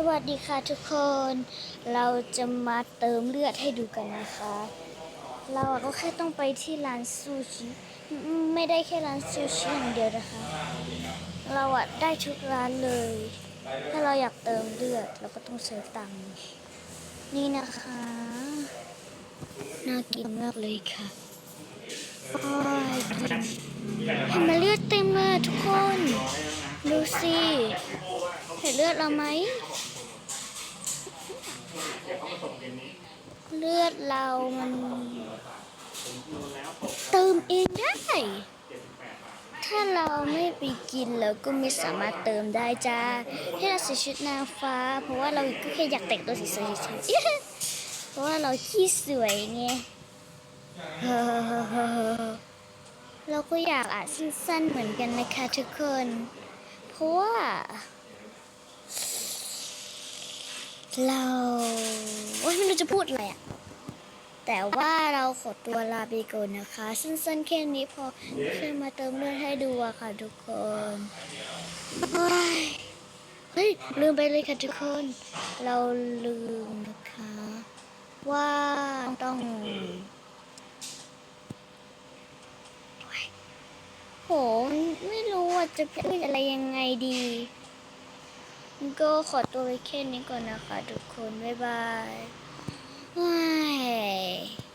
สวัสดีค่ะทุกคน เราจะมาเติมเลือดให้ดูกันนะคะ เราอะก็แค่ต้องไปที่ร้านซูชิ ไม่ได้แค่ร้านซูชิอย่างเดียวนะคะ เราอะได้ทุกร้านเลย ถ้าเราอยากเติมเลือดเราก็ต้องเสียตังค์ นี่นะคะ น่ากินมากเลยค่ะโอ้ยกินเห็นไมาเลือดเต็มเลยทุกคน ดูสิเห็นเลือดเราไหม เลือดเรามันเติมเองได้ ถ้าเราไม่ไปกินเราก็ไม่สามารถเติมได้จ้า ให้เราใส่ชุดนางฟ้า เพราะว่าเราก็แค่อยากแต่งตัวสวยๆเฉยๆเพราะว่าเราขี้สวยไงเราก็อยากอ่านสั้นๆเหมือนกันนะคะทุกคน เพราะว่า เรา อ๊ยไม่รู้จะพูดอะไรอะแต่ว่าเราขอตัวลาไปก่อนนะคะ สั้นๆแค่นี้พอแค่มาเติมเลือดให้ดูอะค่ะทุกคนเฮ้ยลืมไปเลยค่ะทุกคน เราลืมนะคะ ว่าต้องโอ๊ยโหไม่รู้ว่าจะพูดอะไรยังไงดี ก็ขอตัวไปแค่นี้ก่อนนะคะทุกคน บ๊ายบายว้าย